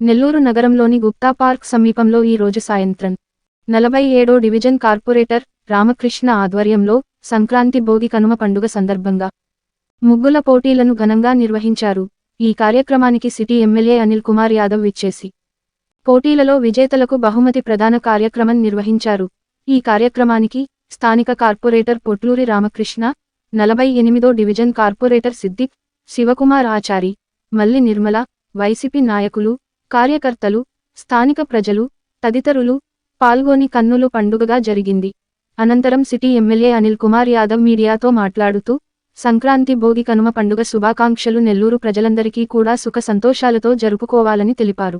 నెల్లూరు నగరంలోని గుప్తా పార్క్ సమీపంలో ఈ రోజు సాయంత్రం నలభై ఏడో డివిజన్ కార్పొరేటర్ రామకృష్ణ ఆధ్వర్యంలో సంక్రాంతి భోగి కనుమ పండుగ సందర్భంగా ముగ్గుల పోటీలను ఘనంగా నిర్వహించారు. ఈ కార్యక్రమానికి సిటీ ఎమ్మెల్యే అనిల్ కుమార్ యాదవ్ విచ్చేసి పోటీలలో విజేతలకు బహుమతి ప్రదాన కార్యక్రమం నిర్వహించారు. ఈ కార్యక్రమానికి స్థానిక కార్పొరేటర్ పొట్లూరి రామకృష్ణ నలభై ఎనిమిదో division corporator Siddiq Sivakumar Achari Malli Nirmala YCP నాయకులు కార్యకర్తలు స్థానిక ప్రజలు తదితరులు పాల్గొని కన్నులు పండుగగా జరిగింది. అనంతరం సిటీ ఎమ్మెల్యే అనిల్ కుమార్ యాదవ్ మీడియాతో మాట్లాడుతూ సంక్రాంతి భోగి కనుమ పండుగ శుభాకాంక్షలు నెల్లూరు ప్రజలందరికీ కూడా సుఖ సంతోషాలతో జరుపుకోవాలని తెలిపారు.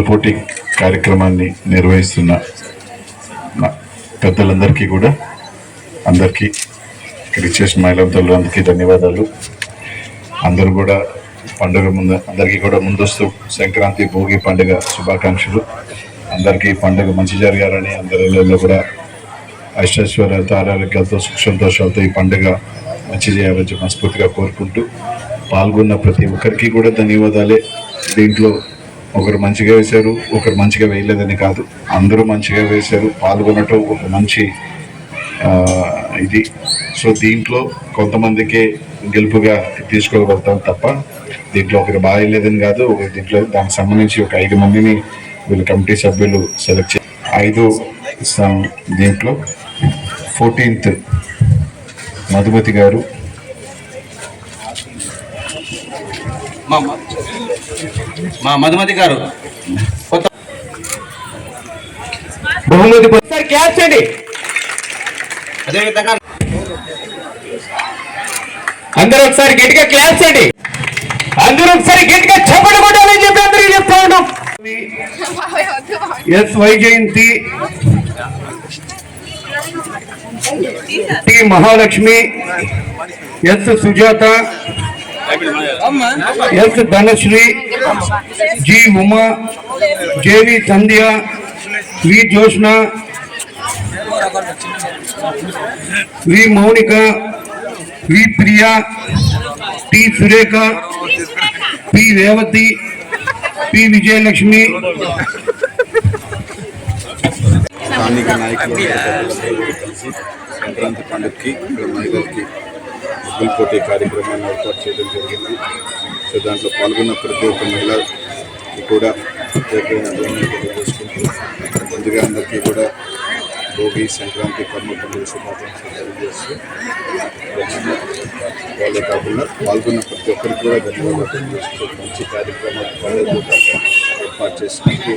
ముగ్గుల పోటీ కార్యక్రమాన్ని నిర్వహిస్తున్న పెద్దలందరికీ కూడా అందరికీ ఇక్కడికి చేసిన అందరికీ ధన్యవాదాలు. అందరూ కూడా పండుగ ముందు అందరికీ కూడా ముందస్తు సంక్రాంతి భోగి పండుగ శుభాకాంక్షలు. అందరికీ పండుగ మంచి జరగాలని అందరిలో కూడా అష్టైశ్వర్యాలతో ఆరోగ్యాలతో సుఖ సంతోషాలతో ఈ పండుగ మంచి చేయాలని మనస్ఫూర్తిగా కోరుకుంటూ పాల్గొన్న ప్రతి ఒక్కరికి కూడా ధన్యవాదాలే. దీంట్లో ఒకరు మంచిగా వేశారు ఒకరు మంచిగా వేయలేదని కాదు. అందరూ మంచిగా వేశారు పాల్గొనటం ఒక మంచి ఇది. సో దీంట్లో కొంతమందికే గెలుపుగా తీసుకోగలుగుతాం తప్ప దీంట్లో ఒకరు బాగా వేయలేదని కాదు ఒకరు దీంట్లో దానికి సంబంధించి ఒక ఐదు మందిని వీళ్ళు కమిటీ సభ్యులు సెలెక్ట్ చే ఐదు దీంట్లో. ఫోర్టీన్త్ మధుమతి గారు మా మధుమతి గారు. బహుమతి క్యాచ్ అదేవిధంగా అందరూ ఒకసారి గట్టిగా క్లాస్ చేయండి అందరూ ఒకసారి గట్టిగా చప్పటి కొట్టాలని చెప్పి అందరికీ చెప్తా ఉన్నాం. S Vyjayanthi T Mahalakshmi S Sujatha. S Dhanashree G Uma J V Sandhya V Joshna V Mounika V Priya T Surekha P Revathi P Vijayalakshmi స్థానిక నాయకులు కలిసి సంక్రాంతి పండుగకి ఇక్కడ మహిళలకి ముగ్గులు పోటీ కార్యక్రమాన్ని ఏర్పాటు చేయడం జరిగింది. సో దాంట్లో పాల్గొన్న ప్రతి ఒక్క మహిళ కూడా తెలియజేసుకుంటూ ముందుగా అందరికీ కూడా భోగి సంక్రాంతి కర్మ పండుగ శుభాకాంక్షలు తెలియజేస్తూ వాళ్ళే కాకుండా పాల్గొన్న ప్రతి ఒక్కరికి కూడా ధన్యవాదాలు తెలియజేస్తూ మంచి కార్యక్రమాలు ఏర్పాటు చేసినట్టు